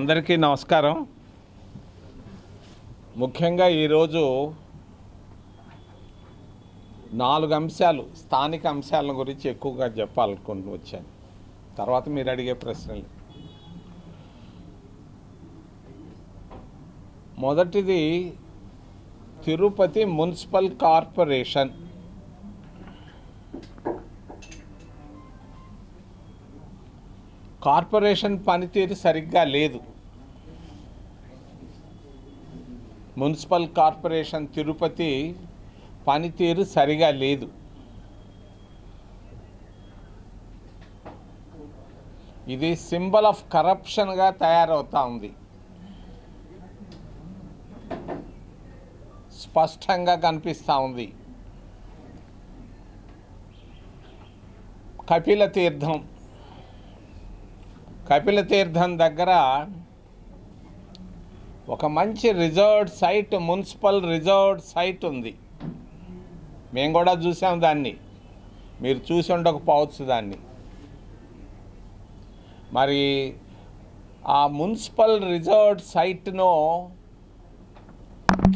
అందరికీ నమస్కారం. ముఖ్యంగా ఈరోజు నాలుగు అంశాలు స్థానిక అంశాల గురించి ఎక్కువగా చెప్పాలనుకుంటూ వచ్చాను. తర్వాత మీరు అడిగే ప్రశ్నలు. మొదటిది తిరుపతి మున్సిపల్ కార్పొరేషన్. కార్పొరేషన్ పనితీరు సరిగ్గా లేదు. మున్సిపల్ కార్పొరేషన్ తిరుపతి పనితీరు సరిగా లేదు. ఇది సింబల్ ఆఫ్ కరప్షన్గా తయారవుతా ఉంది. స్పష్టంగా కనిపిస్తూ ఉంది. కపిల తీర్థం కపిల తీర్థం దగ్గర ఒక మంచి reserved site municipal reserved site ఉంది. మేము కూడా చూసాం దాన్ని. మీరు చూసి ఉండకపోవచ్చు దాన్ని. మరి ఆ మున్సిపల్ రిజర్వ్డ్ సైట్ను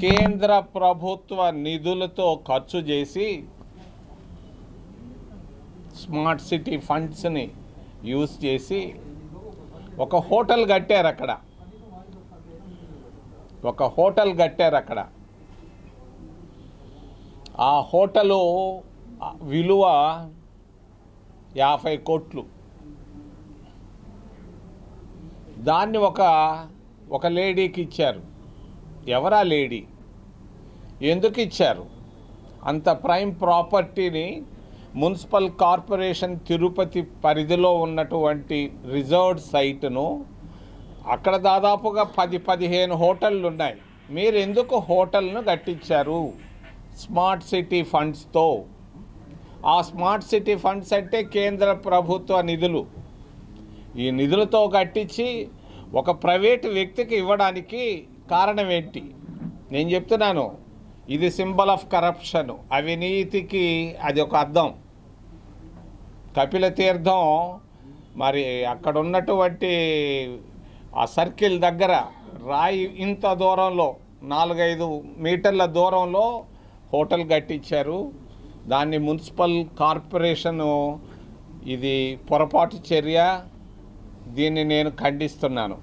కేంద్ర ప్రభుత్వ నిధులతో ఖర్చు చేసి స్మార్ట్ సిటీ ఫండ్స్ని యూజ్ చేసి ఒక హోటల్ కట్టారు అక్కడ. ఒక హోటల్ కట్టారు అక్కడ. ఆ హోటలు విలువ యాభై కోట్లు. దాన్ని ఒక ఒక లేడీకి ఇచ్చారు. ఎవరా లేడీ? ఎందుకు ఇచ్చారు? అంత ప్రైమ్ ప్రాపర్టీని మున్సిపల్ కార్పొరేషన్ తిరుపతి పరిధిలో ఉన్నటువంటి రిజర్వ్డ్ సైట్ను అక్కడ దాదాపుగా పది పదిహేను హోటళ్ళు ఉన్నాయి మీరు ఎందుకు హోటల్ను కట్టించారు? స్మార్ట్ సిటీ ఫండ్స్తో. ఆ స్మార్ట్ సిటీ ఫండ్స్ అంటే కేంద్ర ప్రభుత్వ నిధులు. ఈ నిధులతో కట్టించి ఒక ప్రైవేటు వ్యక్తికి ఇవ్వడానికి కారణం ఏంటి? నేను చెప్తున్నాను. ఇది సింబల్ ఆఫ్ కరప్షన్. అవినీతికి అది ఒక అర్థం. కపిల తీర్థం మరి అక్కడ ఉన్నటువంటి ఆ సర్కిల్ దగ్గర రాయి ఇంత దూరంలో నాలుగైదు మీటర్ల దూరంలో హోటల్ కట్టించారు. దాన్ని మున్సిపల్ కార్పొరేషను ఇది పొరపాటు చర్య. దీన్ని నేను ఖండిస్తున్నాను.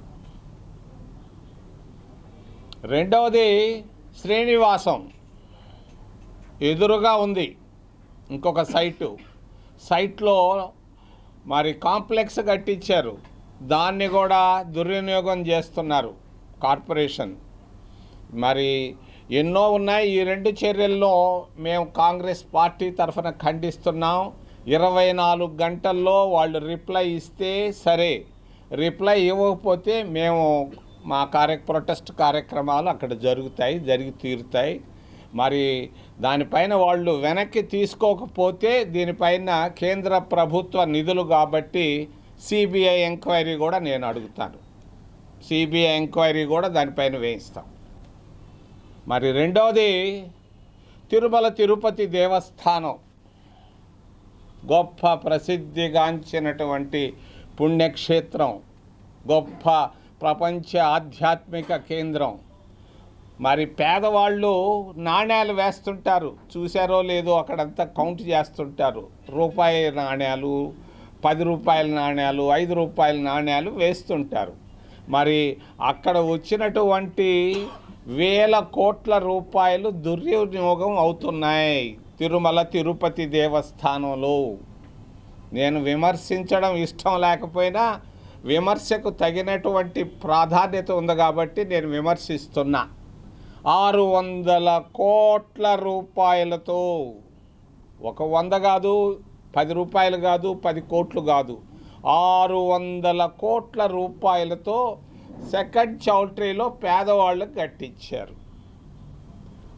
రెండవది శ్రీనివాసం. ఎదురుగా ఉంది ఇంకొక సైటు. సైట్లో మరి కాంప్లెక్స్ కట్టించారు. దాన్ని కూడా దుర్వినియోగం చేస్తున్నారు కార్పొరేషన్. మరి ఎన్నో ఉన్నాయి. ఈ రెండు చర్యల్లో మేము కాంగ్రెస్ పార్టీ తరఫున ఖండిస్తున్నాం. ఇరవై నాలుగు గంటల్లో వాళ్ళు రిప్లై ఇస్తే సరే. రిప్లై ఇవ్వకపోతే మేము మా కార్య ప్రొటెస్ట్ కార్యక్రమాలు అక్కడ జరుగుతాయి జరిగి తీరుతాయి. మరి దానిపైన వాళ్ళు వెనక్కి తీసుకోకపోతే దీనిపైన కేంద్ర ప్రభుత్వ నిధులు కాబట్టి సిబిఐ ఎంక్వైరీ కూడా నేను అడుగుతాను. సిబిఐ ఎంక్వైరీ కూడా దానిపైన వేయిస్తాం. మరి రెండవది తిరుమల తిరుపతి దేవస్థానం. గొప్ప ప్రసిద్ధిగాంచినటువంటి పుణ్యక్షేత్రం. గొప్ప ప్రపంచ ఆధ్యాత్మిక కేంద్రం. మరి పేదవాళ్ళు నాణ్యాలు వేస్తుంటారు. చూసారో లేదో అక్కడంతా కౌంట్ చేస్తుంటారు. రూపాయి నాణ్యాలు పది రూపాయల నాణ్యాలు ఐదు రూపాయల నాణ్యాలు వేస్తుంటారు. మరి అక్కడ వచ్చినటువంటి వేల కోట్ల రూపాయలు దుర్వినియోగం అవుతున్నాయి తిరుమల తిరుపతి దేవస్థానంలో. నేను విమర్శించడం ఇష్టం లేకపోయినా విమర్శకు తగినటువంటి ప్రాధాన్యత ఉంది కాబట్టి నేను విమర్శిస్తున్నా. ఆరు వందల కోట్ల రూపాయలతో. ఒక వంద కాదు పది రూపాయలు కాదు పది కోట్లు కాదు. ఆరు వందల కోట్ల రూపాయలతో సెకండ్ చౌల్ట్రీలో పేదవాళ్ళకి కట్టించారు.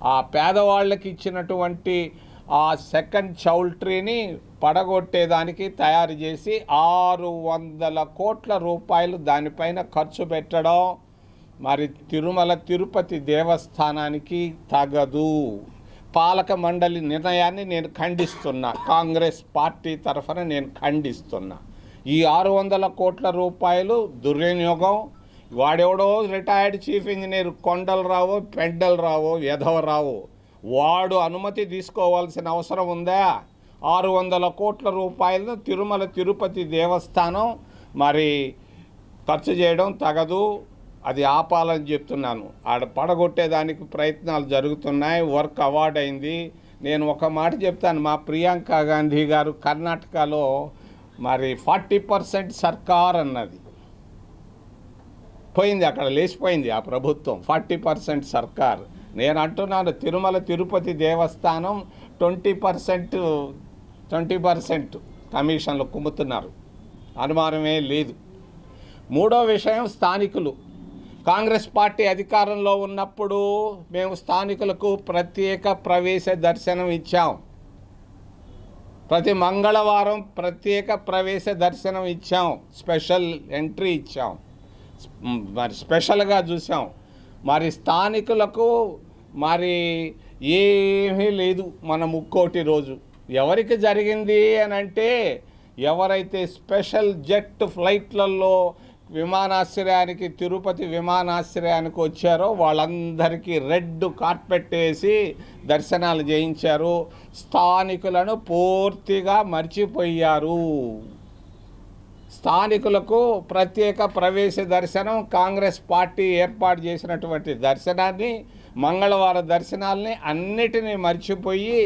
ఆ పేదవాళ్ళకి ఇచ్చినటువంటి ఆ సెకండ్ చౌల్ట్రీని పడగొట్టేదానికి తయారు చేసి ఆరు వందల కోట్ల రూపాయలు దానిపైన ఖర్చు పెట్టడం మరి తిరుమల తిరుపతి దేవస్థానానికి తగదు. పాలక మండలి నిర్ణయాన్ని నేను ఖండిస్తున్నా. కాంగ్రెస్ పార్టీ తరఫున నేను ఖండిస్తున్నా. ఈ ఆరు వందల కోట్ల రూపాయలు దుర్వినియోగం. వాడెవడో retired chief engineer Kondalarao Pendalarao Rao వాడు అనుమతి తీసుకోవాల్సిన అవసరం ఉందా? ఆరు వందల కోట్ల రూపాయలను తిరుమల తిరుపతి దేవస్థానం మరి ఖర్చు చేయడం తగదు. అది ఆపాలని చెప్తున్నాను. ఆడ పడగొట్టేదానికి ప్రయత్నాలు జరుగుతున్నాయి. వర్క్ అవార్డ్ అయింది. నేను ఒక మాట చెప్తాను. మా ప్రియాంక గాంధీ గారు కర్ణాటకలో మరి ఫార్టీ పర్సెంట్ సర్కార్ అన్నది. పోయింది అక్కడ లేచిపోయింది ఆ ప్రభుత్వం. ఫార్టీ పర్సెంట్ సర్కార్. నేను అంటున్నాను తిరుమల తిరుపతి దేవస్థానం ట్వంటీ పర్సెంట్ ట్వంటీ పర్సెంట్ కమిషన్లు కుమ్ముతున్నారు. అనుమానమే లేదు. మూడో విషయం స్థానికులు. కాంగ్రెస్ పార్టీ అధికారంలో ఉన్నప్పుడు మేము స్థానికులకు ప్రత్యేక ప్రవేశ దర్శనం ఇచ్చాం. ప్రతి మంగళవారం ప్రత్యేక ప్రవేశ దర్శనం ఇచ్చాం. స్పెషల్ ఎంట్రీ ఇచ్చాం. మరి స్పెషల్గా చూసాం. మరి స్థానికులకు మరి ఏమీ లేదు మన ముక్కోటి రోజు. ఎవరికి జరిగింది అని అంటే ఎవరైతే స్పెషల్ జెట్ ఫ్లైట్లలో విమానాశ్రయానికి తిరుపతి విమానాశ్రయానికి వచ్చారో వాళ్ళందరికీ రెడ్ కార్పెట్ వేసి దర్శనాలు చేయించారు. స్థానికులను పూర్తిగా మర్చిపోయారు. స్థానికులకు ప్రత్యేక ప్రవేశ దర్శనం కాంగ్రెస్ పార్టీ ఏర్పాటు చేసినటువంటి దర్శనాన్ని మంగళవార దర్శనాల్ని అన్నిటినీ మర్చిపోయి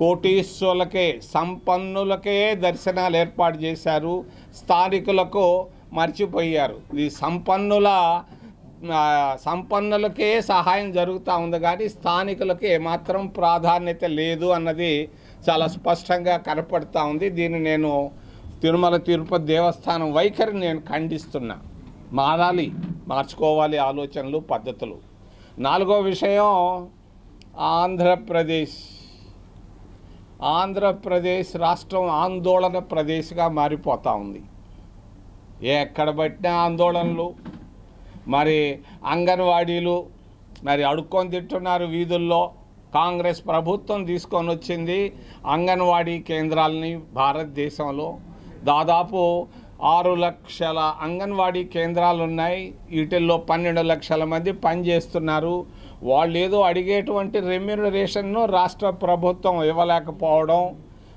కోటీశ్వరులకే సంపన్నులకే దర్శనాలు ఏర్పాటు చేశారు. స్థానికులకు మర్చిపోయారు. ఈ సంపన్నుల సంపన్నులకే సహాయం జరుగుతూ ఉంది కానీ స్థానికులకు ఏమాత్రం ప్రాధాన్యత లేదు అన్నది చాలా స్పష్టంగా కనపడుతూ ఉంది. దీన్ని నేను తిరుమల తిరుపతి దేవస్థానం వైఖరిని నేను ఖండిస్తున్నా. మారాలి మార్చుకోవాలి ఆలోచనలు పద్ధతులు. నాలుగో విషయం ఆంధ్రప్రదేశ్. ఆంధ్రప్రదేశ్ రాష్ట్రం ఆందోళన ప్రదేశ్గా మారిపోతూ ఉంది. ఎక్కడ పట్టినా ఆందోళనలు. మరి అంగన్వాడీలు మరి అడుక్కొని తింటున్నారు వీధుల్లో. కాంగ్రెస్ ప్రభుత్వం తీసుకొని వచ్చింది అంగన్వాడీ కేంద్రాలని భారతదేశంలో. దాదాపు ఆరు లక్షల అంగన్వాడీ కేంద్రాలు ఉన్నాయి. వీటిల్లో పన్నెండు లక్షల మంది పనిచేస్తున్నారు. వాళ్ళు ఏదో అడిగేటువంటి రెమ్యూనరేషన్ను రాష్ట్ర ప్రభుత్వం ఇవ్వలేకపోవడం.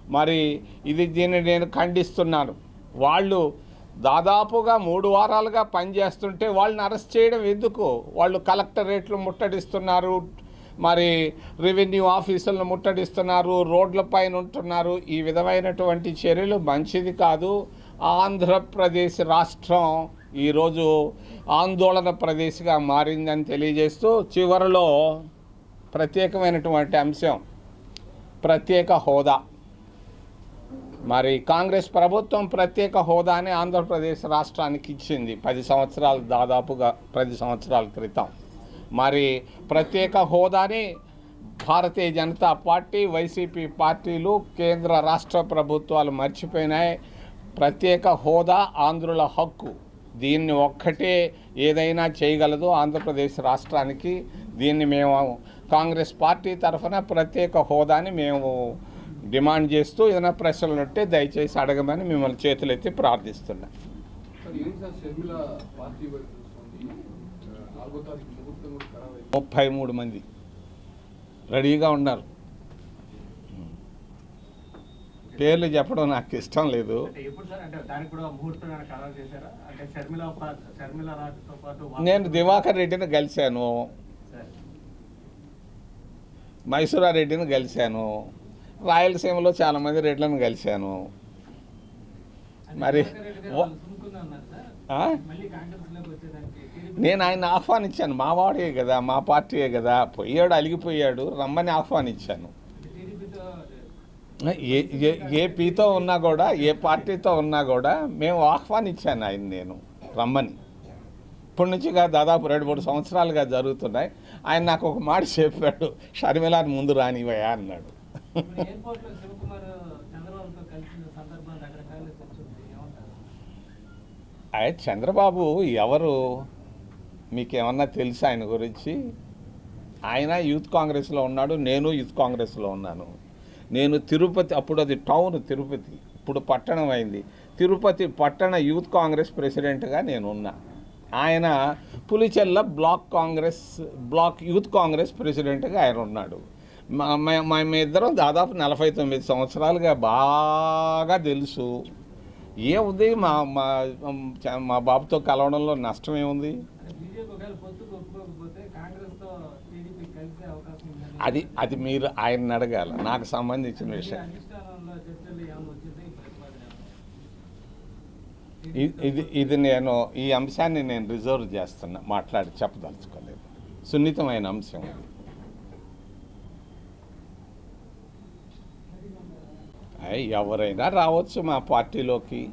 మరి ఇది దీన్ని నేను ఖండిస్తున్నాను. వాళ్ళు దాదాపుగా మూడు వారాలుగా పనిచేస్తుంటే వాళ్ళని అరెస్ట్ చేయడం ఎందుకు? వాళ్ళు కలెక్టరేట్లు ముట్టడిస్తున్నారు మరి రెవెన్యూ ఆఫీసులను ముట్టడిస్తున్నారు రోడ్లపైన ఉంటున్నారు. ఈ విధమైనటువంటి చర్యలు మంచిది కాదు. ఆంధ్రప్రదేశ్ రాష్ట్రం ఈరోజు ఆందోళన ప్రదేశ్గా మారిందని తెలియజేస్తూ చివరిలో ప్రత్యేకమైనటువంటి అంశం ప్రత్యేక హోదా. మరి కాంగ్రెస్ ప్రభుత్వం ప్రత్యేక హోదాని ఆంధ్రప్రదేశ్ రాష్ట్రానికి ఇచ్చింది. పది సంవత్సరాలు దాదాపుగా పది సంవత్సరాల క్రితం. మరి ప్రత్యేక హోదాని భారతీయ జనతా పార్టీ వైసీపీ పార్టీలు కేంద్ర రాష్ట్ర ప్రభుత్వాలు మర్చిపోయినాయి. ప్రత్యేక హోదా ఆంధ్రుల హక్కు. దీన్ని ఒక్కటే ఏదైనా చేయగలదు ఆంధ్రప్రదేశ్ రాష్ట్రానికి. దీన్ని మేము కాంగ్రెస్ పార్టీ తరఫున ప్రత్యేక హోదాని మేము డిమాండ్ చేస్తూ ఏదైనా ప్రశ్నలు ఉంటే దయచేసి అడగమని మిమ్మల్ని చేతులెత్తి ప్రార్థిస్తున్నాం. ముప్పై మూడు మంది రెడీగా ఉన్నారు. పేర్లు చెప్పడం నాకు ఇష్టం లేదు. అంటే ఎప్పుడు సార్? అంటే దానికి కూడా ముహూర్తం ఏమైనా ఖరారు చేశారా? అంటే షర్మిల పా- షర్మిల రాజుతో పాటు నేను దివాకర్ రెడ్డిని కలిశాను సార్. మైసూరారెడ్డిని కలిశాను రాయలసీమలో చాలామంది రెడ్లను కలిశాను. మరి నేను ఆయన ఆహ్వానించాను. మా వాడే కదా మా పార్టీయే కదా. పోయాడు అలిగిపోయాడు. రమ్మని ఆహ్వానించాను. ఏ ఏ పీతో ఉన్నా కూడా ఏ పార్టీతో ఉన్నా కూడా మేము ఆహ్వానించాను ఆయన నేను. రమ్మని. ఇప్పటి నుంచిగా దాదాపు రెండు మూడు సంవత్సరాలుగా జరుగుతున్నాయి. ఆయన నాకు ఒక మాట చెప్పాడు. షర్మిలాని ముందు రానివయా అన్నాడు. ఇప్పుడు చంద్రబాబు ఎవరు? మీకేమన్నా తెలుసా ఆయన గురించి? ఆయన యూత్ కాంగ్రెస్లో ఉన్నాడు నేను యూత్ కాంగ్రెస్లో ఉన్నాను. నేను తిరుపతి అప్పుడు అది టౌన్ తిరుపతి ఇప్పుడు పట్టణం అయింది. తిరుపతి పట్టణ యూత్ కాంగ్రెస్ ప్రెసిడెంట్గా నేను ఉన్నా. ఆయన Pulichella block Congress block youth Congress ప్రెసిడెంట్గా ఆయన ఉన్నాడు. మా మా- ఇద్దరం దాదాపు నలభై తొమ్మిది సంవత్సరాలుగా బాగా తెలుసు. ఏముంది మా మా మా బాబుతో కలవడంలో నష్టం ఏముంది? అది అది మీరు ఆయన అడగాల. నాకు సంబంధించిన విషయం. ఇది ఇది నేను ఈ అంశాన్ని నేను రిజర్వ్ చేస్తున్నా. మాట్లాడి చెప్పదలుచుకోలేదు. సున్నితమైన అంశం ఇది ఎవరైనా రావచ్చు మా పార్టీలోకి.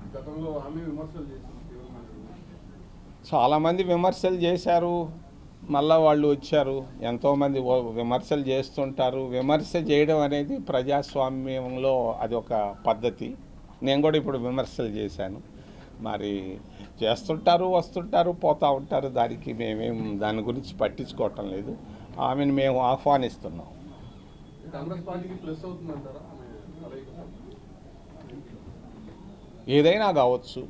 చాలామంది విమర్శలు చేశారు. మళ్ళా వాళ్ళు వచ్చారు. ఎంతోమంది విమర్శలు చేస్తుంటారు. విమర్శ చేయడం అనేది ప్రజాస్వామ్యంలో అది ఒక పద్ధతి. నేను కూడా ఇప్పుడు విమర్శలు చేశాను. మరి చేస్తుంటారు వస్తుంటారు పోతూ ఉంటారు. దానికి మేమేం దాని గురించి పట్టించుకోవటం లేదు. ఆమెను మేము ఆహ్వానిస్తున్నాం. కాంగ్రెస్ పార్టీకి ప్లస్ అవుతుందంటారా? ఏదైనా కావచ్చు.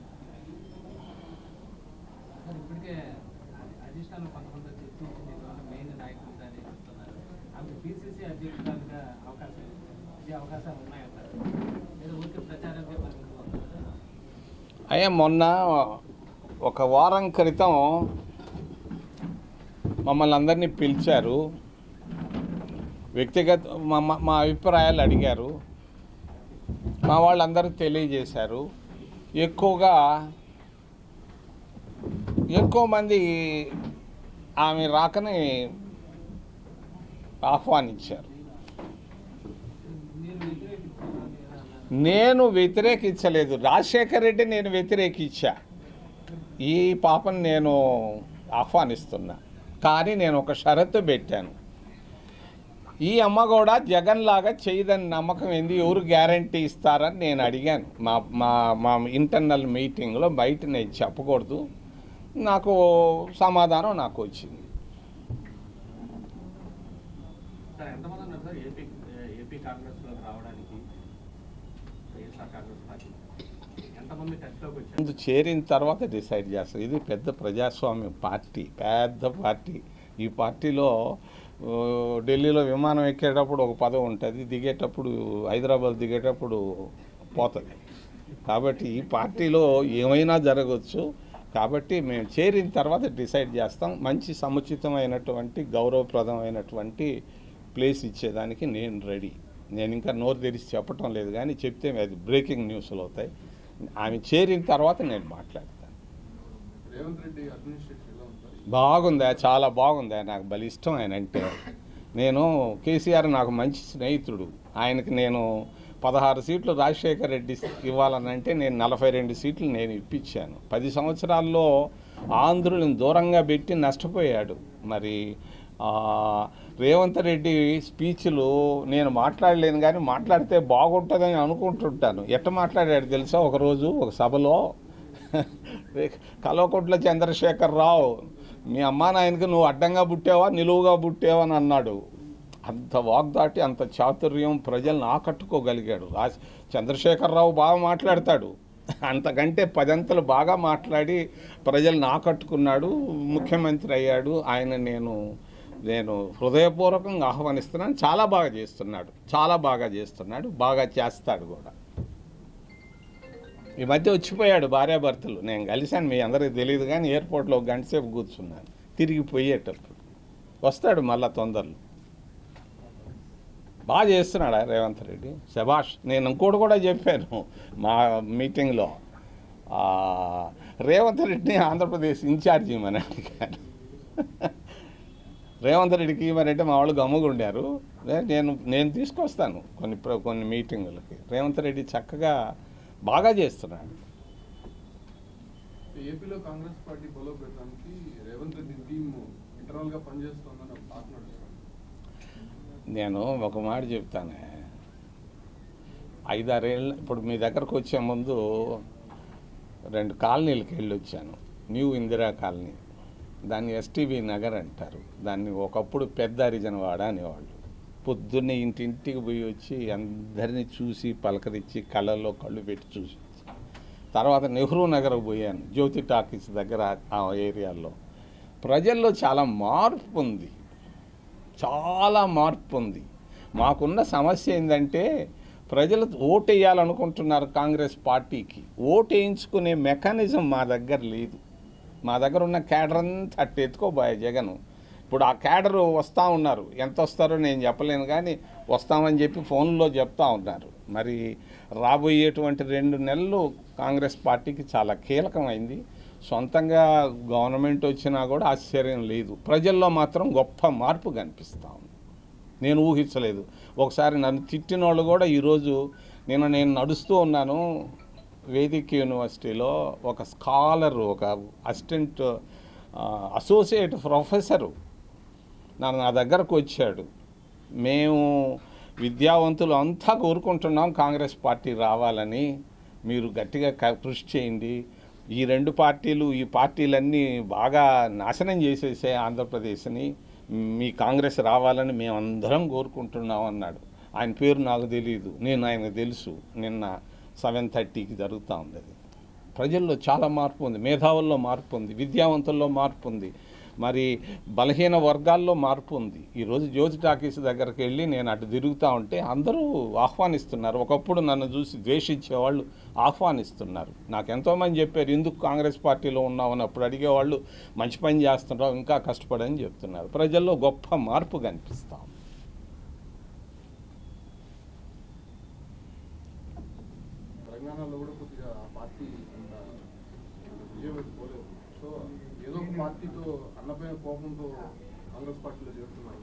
అయ్యా మొన్న ఒక వారం క్రితం మమ్మల్ని అందరినీ పిలిచారు. వ్యక్తిగత మా అభిప్రాయాలు అడిగారు. మా వాళ్ళందరూ తెలియజేశారు. ఎక్కువగా ఎక్కువ మంది ఆమె రాకని ఆహ్వానించారు. నేను వ్యతిరేకించలేదు. రాజశేఖర్ రెడ్డి నేను వ్యతిరేకించా. ఈ పాపను నేను ఆహ్వానిస్తున్నా. కానీ నేను ఒక షరతు పెట్టాను. ఈ అమ్మ కూడా జగన్ లాగా చేయదని నమ్మకం ఏంది? ఎవరు గ్యారంటీ ఇస్తారని నేను అడిగాను. మా మా మా ఇంటర్నల్ మీటింగ్లో బయట నేను చెప్పకూడదు. నాకు సమాధానం నాకు వచ్చింది. ముందు చేరిన తర్వాత డిసైడ్ చేస్తారు. ఇది పెద్ద ప్రజాస్వామ్య పార్టీ పెద్ద పార్టీ. ఈ పార్టీలో ఢిల్లీలో విమానం ఎక్కేటప్పుడు ఒక పదవి ఉంటుంది దిగేటప్పుడు హైదరాబాద్ దిగేటప్పుడు పోతుంది. కాబట్టి ఈ పార్టీలో ఏమైనా జరగవచ్చు కాబట్టి మేము చేరిన తర్వాత డిసైడ్ చేస్తాం. మంచి సముచితమైనటువంటి గౌరవప్రదమైనటువంటి ప్లేస్ ఇచ్చేదానికి నేను రెడీ. నేను ఇంకా నోరు తెరిచి చెప్పటం లేదు కానీ చెప్తే అది బ్రేకింగ్ న్యూస్లు అవుతాయి. ఆమె చేరిన తర్వాత నేను మాట్లాడతాను. రేవంత్ రెడ్డి అడ్మినిస్ట్రేషన్ ఎలా ఉంది సార్? బాగుందా? చాలా బాగుందా? నాకు బలి ఇష్టం ఆయన అంటే. నేను కేసీఆర్ నాకు మంచి స్నేహితుడు. ఆయనకి నేను పదహారు సీట్లు రాజశేఖర్ రెడ్డి ఇవ్వాలనంటే నేను నలభై రెండు సీట్లు నేను ఇప్పించాను. పది సంవత్సరాల్లో ఆంధ్రులను దూరంగా పెట్టి నష్టపోయాడు. మరి రేవంత్ రెడ్డి స్పీచ్లు నేను మాట్లాడలేను కానీ మాట్లాడితే బాగుంటుందని అనుకుంటుంటాను. ఎట్ట మాట్లాడాడు తెలుసా? ఒకరోజు ఒక సభలో కల్వకుంట్ల చంద్రశేఖర్ రావు మీ అమ్మా నాయనకి నువ్వు అడ్డంగా పుట్టావా నిలువుగా పుట్టావా అని అన్నాడు. అంత వాగ్దాటి అంత చాతుర్యం ప్రజల్ని ఆకట్టుకోగలిగాడు. రాజ్ చంద్రశేఖరరావు బాగా మాట్లాడతాడు. అంతకంటే పదంతలు బాగా మాట్లాడి ప్రజల్ని ఆకట్టుకున్నాడు. ముఖ్యమంత్రి అయ్యాడు. ఆయన నేను నేను హృదయపూర్వకంగా ఆహ్వానిస్తున్నాను. చాలా బాగా చేస్తున్నాడు. చాలా బాగా చేస్తున్నాడు. బాగా చేస్తాడు కూడా. ఈ మధ్య వచ్చిపోయాడు భార్యాభర్తలు. నేను కలిశాను మీ అందరికీ తెలియదు కానీ ఎయిర్పోర్ట్లో ఒక గంట సేపు కూర్చున్నాను. తిరిగి పోయేటప్పుడు వస్తాడు మళ్ళా తొందరలో. బాగా చేస్తున్నాడా రేవంత్ రెడ్డి? శభాష్ నేను ఇంకోటి కూడా చెప్పాను మా మీటింగ్లో. రేవంత్ రెడ్డిని ఆంధ్రప్రదేశ్ ఇన్ఛార్జ్ ఇవ్వమని అడిగాను. రేవంత్ రెడ్డికి ఇవ్వమంటే మా వాళ్ళు గమ్ముగుండారు నేను నేను తీసుకొస్తాను కొన్ని ప్ర- కొన్ని మీటింగులకి. రేవంత్ రెడ్డి చక్కగా బాగా చేస్తున్నాడు. ఏపీలో కాంగ్రెస్ పార్టీ బలోపేతానికి రేవంత్ రెడ్డి టీం ఇంటర్నల్గా పనిచేస్తోందని ఒక టాక్ నడుస్తుంది. నేను ఒక మాట చెప్తానే. ఐదారేళ్ళు ఇప్పుడు మీ దగ్గరకు వచ్చే ముందు రెండు కాలనీలకు వెళ్ళి వచ్చాను న్యూ ఇందిరా కాలనీ. దాన్ని ఎస్టీబీ నగర్ అంటారు. దాన్ని ఒకప్పుడు పెద్ద హరిజనవాడ అనేవాళ్ళు. పొద్దున్నే ఇంటింటికి పోయి వచ్చి అందరినీ చూసి పలకరించి కళ్ళల్లో కళ్ళు పెట్టి చూసి తర్వాత నెహ్రూ నగర్ పోయాను జ్యోతి టాకీస్ దగ్గర ఆ ఏరియాలో. ప్రజల్లో చాలా మార్పు ఉంది. చాలా మార్పు ఉంది. మాకున్న సమస్య ఏంటంటే ప్రజలు ఓటు వేయాలనుకుంటున్నారు కాంగ్రెస్ పార్టీకి. ఓటు వేయించుకునే మెకానిజం మా దగ్గర లేదు. మా దగ్గర ఉన్న క్యాడర్ అంతా అట్టు జగను జగన్. ఇప్పుడు ఆ క్యాడర్ వస్తూ ఉన్నారు. ఎంత వస్తారో నేను చెప్పలేను కానీ వస్తామని చెప్పి ఫోన్లో చెప్తా ఉన్నారు. మరి రాబోయేటువంటి రెండు నెలలు కాంగ్రెస్ పార్టీకి చాలా కీలకమైంది. సొంతంగా గవర్నమెంట్ వచ్చినా కూడా ఆశ్చర్యం లేదు. ప్రజల్లో మాత్రం గొప్ప మార్పు కనిపిస్తూ ఉంది. నేను ఊహించలేదు. ఒకసారి నన్ను తిట్టిన వాళ్ళు కూడా ఈరోజు నేను నేను నడుస్తూ ఉన్నాను. వేదిక్ యూనివర్సిటీలో ఒక స్కాలరు ఒక అసిస్టెంట్ అసోసియేట్ ప్రొఫెసరు నా నా దగ్గరకు వచ్చాడు. మేము విద్యావంతులు అంతా కోరుకుంటున్నాం కాంగ్రెస్ పార్టీ రావాలని. మీరు గట్టిగా కృషి చేయండి. ఈ రెండు పార్టీలు ఈ పార్టీలన్నీ బాగా నాశనం చేసేసే ఆంధ్రప్రదేశ్ని మీ కాంగ్రెస్ రావాలని మేమందరం కోరుకుంటున్నాం అన్నాడు. ఆయన పేరు నాకు తెలియదు నేను ఆయనకు తెలుసు. నిన్న సెవెన్ థర్టీకి జరుగుతూ ఉంది ప్రజల్లో చాలా మార్పు ఉంది. మేధావుల్లో మార్పు ఉంది. విద్యావంతుల్లో మార్పు ఉంది. మరి బలహీన వర్గాల్లో మార్పు ఉంది. ఈరోజు జ్యోతి టాకీస్ దగ్గరికి వెళ్ళి నేను అటు తిరుగుతూ ఉంటే అందరూ ఆహ్వానిస్తున్నారు. ఒకప్పుడు నన్ను చూసి ద్వేషించే వాళ్ళు ఆహ్వానిస్తున్నారు. నాకు ఎంతోమంది చెప్పారు ఎందుకు కాంగ్రెస్ పార్టీలో ఉన్నామని అప్పుడు అడిగేవాళ్ళు మంచి పని చేస్తుంటావు ఇంకా కష్టపడని చెప్తున్నారు. ప్రజల్లో గొప్ప మార్పు కనిపిస్తాం తెలంగాణలో కూడా కొద్దిగా పార్టీ ఏదో కోపంతో కాంగ్రెస్ పార్టీలో చేరుతున్నారు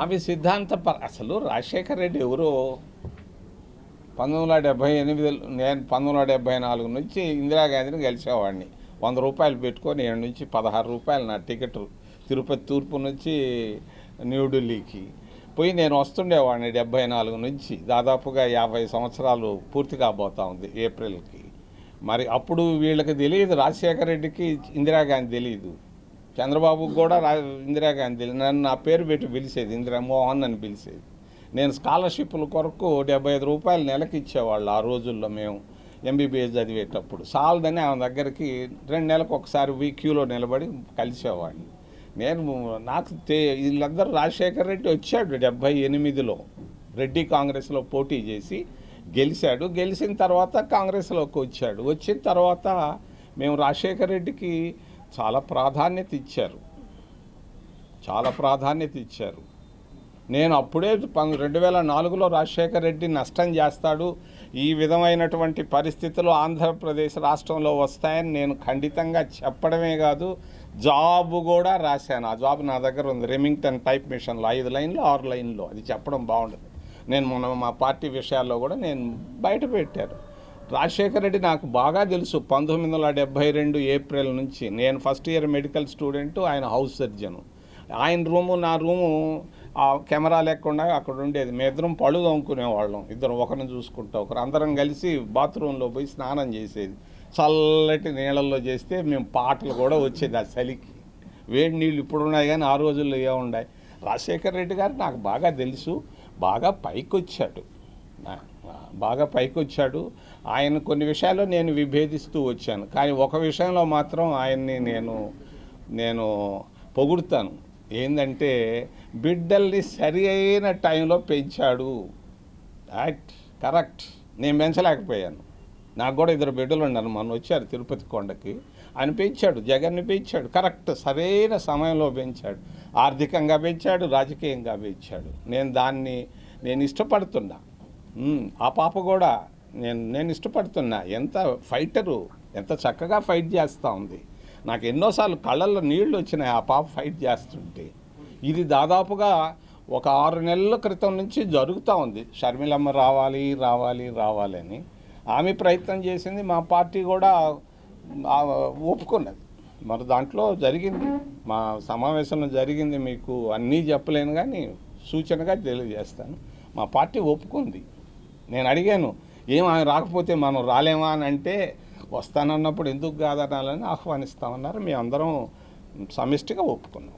ఆమె సిద్ధాంత అసలు రాజశేఖర్ రెడ్డి ఎవరో? పంతొమ్మిది వందల డెబ్బై ఎనిమిది నేను పంతొమ్మిది వందల డెబ్బై నాలుగు నుంచి ఇందిరాగాంధీని గెలిచేవాడిని వంద రూపాయలు పెట్టుకొని ఏడు నుంచి పదహారు రూపాయలు నా టికెట్ తిరుపతి తూర్పు నుంచి న్యూఢిల్లీకి పోయి నేను వస్తుండేవాడిని డెబ్బై నాలుగు నుంచి. దాదాపుగా యాభై సంవత్సరాలు పూర్తి కాబోతా ఉంది ఏప్రిల్కి. మరి అప్పుడు వీళ్ళకి తెలియదు రాజశేఖర రెడ్డికి ఇందిరాగాంధీ తెలియదు. చంద్రబాబుకు కూడా రా ఇందిరాగాంధీ నన్ను నా పేరు పెట్టి పిలిచేది ఇందిరా మోహన్ అని పిలిచేది. నేను స్కాలర్షిప్ల కొరకు డెబ్బై ఐదు రూపాయలు నెలకి ఇచ్చేవాళ్ళు ఆ రోజుల్లో మేము ఎంబీబీఎస్ చదివేటప్పుడు. సాలదని ఆమె దగ్గరికి రెండు నెలలకు ఒకసారి వీ క్యూలో నిలబడి కలిసేవాడిని. నేను నాకు వీళ్ళందరూ రాజశేఖర్ రెడ్డి వచ్చాడు డెబ్బై ఎనిమిదిలో. రెడ్డి కాంగ్రెస్లో పోటీ చేసి గెలిచాడు. గెలిచిన తర్వాత కాంగ్రెస్లోకి వచ్చాడు. వచ్చిన తర్వాత మేము రాజశేఖర్ రెడ్డికి చాలా ప్రాధాన్యత ఇచ్చారు. చాలా ప్రాధాన్యత ఇచ్చారు. నేను అప్పుడే రెండు వేల నాలుగులో రాజశేఖర్ రెడ్డి నష్టం చేస్తాడు ఈ విధమైనటువంటి పరిస్థితులు ఆంధ్రప్రదేశ్ రాష్ట్రంలో వస్తాయని నేను ఖండితంగా చెప్పడమే కాదు జాబు కూడా రాశాను. ఆ జాబ్ నా దగ్గర ఉంది. రెమింగ్టన్ టైప్ మిషన్లో ఐదు లైన్లు ఆరు లైన్లో. అది చెప్పడం బాగుండదు. నేను మొన్న మా పార్టీ విషయాల్లో కూడా నేను బయట పెట్టాను. రాజశేఖర్ రెడ్డి నాకు బాగా తెలుసు. పంతొమ్మిది వందల డెబ్బై రెండు ఏప్రిల్ నుంచి నేను ఫస్ట్ ఇయర్ మెడికల్ స్టూడెంట్ ఆయన హౌస్ సర్జను. ఆయన రూము నా రూము ఆ కెమెరా లేకుండా అక్కడ ఉండేది. మేము ఇద్దరం పళ్ళు తోముకునేవాళ్ళం. ఇద్దరం ఒకరిని చూసుకుంటా ఒకరు అందరం కలిసి బాత్రూంలో పోయి స్నానం చేసేది. చల్లటి నీళ్ళల్లో చేస్తే మేము పాటలు కూడా వచ్చేది ఆ చలికి. వేడి నీళ్ళు ఇప్పుడు ఉన్నాయి కానీ ఆ రోజుల్లో ఏమున్నాయి రాజశేఖర్ రెడ్డి గారు నాకు బాగా తెలుసు. బాగా పైకి వచ్చాడు బాగా పైకి వచ్చాడు ఆయన కొన్ని విషయాల్లో నేను విభేదిస్తూ వచ్చాను. కానీ ఒక విషయంలో మాత్రం ఆయన్ని నేను నేను పొగుడుతాను. ఏంటంటే బిడ్డల్ని సరి అయిన టైంలో పెంచాడు. యాక్ట్ కరెక్ట్ నేను పెంచలేకపోయాను. నాకు కూడా ఇద్దరు బిడ్డలు ఉన్నారు. మొన్న వచ్చారు తిరుపతి కొండకి. ఆయన పెంచాడు జగన్ని పెంచాడు. కరెక్ట్ సరైన సమయంలో పెంచాడు. ఆర్థికంగా పెంచాడు రాజకీయంగా పెంచాడు. నేను దాన్ని నేను ఇష్టపడుతున్నా. ఆ పాప కూడా నేను నేను ఇష్టపడుతున్నా. ఎంత ఫైటరు ఎంత చక్కగా ఫైట్ చేస్తూ ఉంది. నాకు ఎన్నోసార్లు కళ్ళల్లో నీళ్ళు వచ్చినాయి ఆ పాప ఫైట్ చేస్తుంటే. ఇది దాదాపుగా ఒక ఆరు నెలల క్రితం నుంచి జరుగుతూ ఉంది. షర్మిలమ్మ రావాలి రావాలి రావాలి అని. ఆమె ప్రయత్నం చేసింది మా పార్టీ కూడా ఒప్పుకున్నది. మరి దాంట్లో జరిగింది. మా సమావేశంలో జరిగింది మీకు అన్నీ చెప్పలేను కానీ సూచనగా తెలియజేస్తాను. మా పార్టీ ఒప్పుకుంది. నేను అడిగాను ఏం ఆమె రాకపోతే మనం రాలేమా అని అంటే వస్తానన్నప్పుడు ఎందుకు కాదనాలని ఆహ్వానిస్తామన్నారు. మేమందరం సమిష్టిగా ఒప్పుకున్నాం.